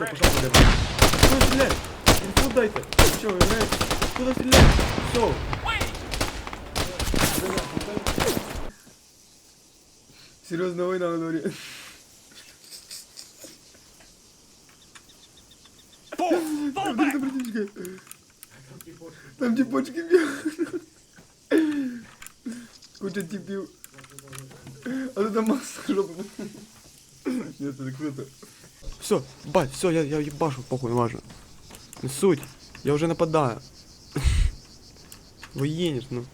Все, пошел подивимо. Куди стріляй? Інфу дайте. Що, ви граєте? Куди стріляй? Все. Серйозна війна на дворі. Там добре, чекай. Там тіпочки б'ють. Куча типів. А тут там маска жопа. Нет, это круто. Все, бать, все, я, я ебашу, похуй, не важно. Не суть, я уже нападаю. Военец, ну.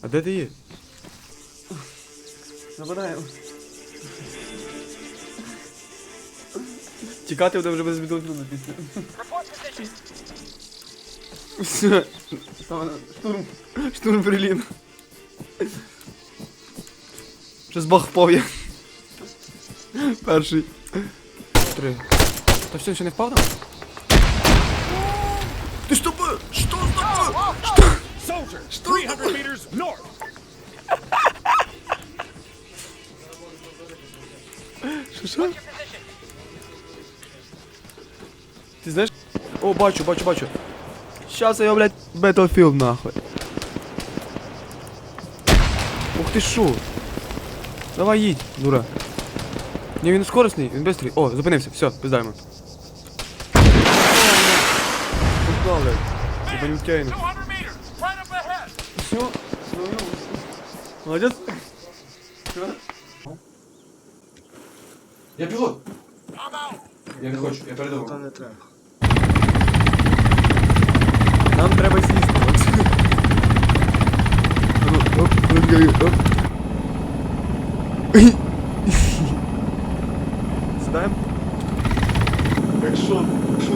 А де ти є? Нападаю. Тікати буде вже без відеотруда після. Все. Штурм. Штурм Берлін. Щось бах впав я. Перший. Три. Та все, ще не впав там? Ти що тобою? Що з тобою? Soldier, 300 meters north. Що, що? Ти знаєш? О, бачу, бачу, бачу. Щас я блядь, Battlefield нахуй. Ух ти шо? Давай їдь, дура. Ні, він скоростний, він бистрий. О, зупинився, все, піздаємо. Погнали, блядь. Ебанютяйно. 200 meters, right up ahead. Все, молодец. Я пілот. I'm out. Я не хочу, я передумав. не треба. Нам треба сісти, Максим. А ну, Оп, розгаю, оп. Сідаємо? Якщо, якщо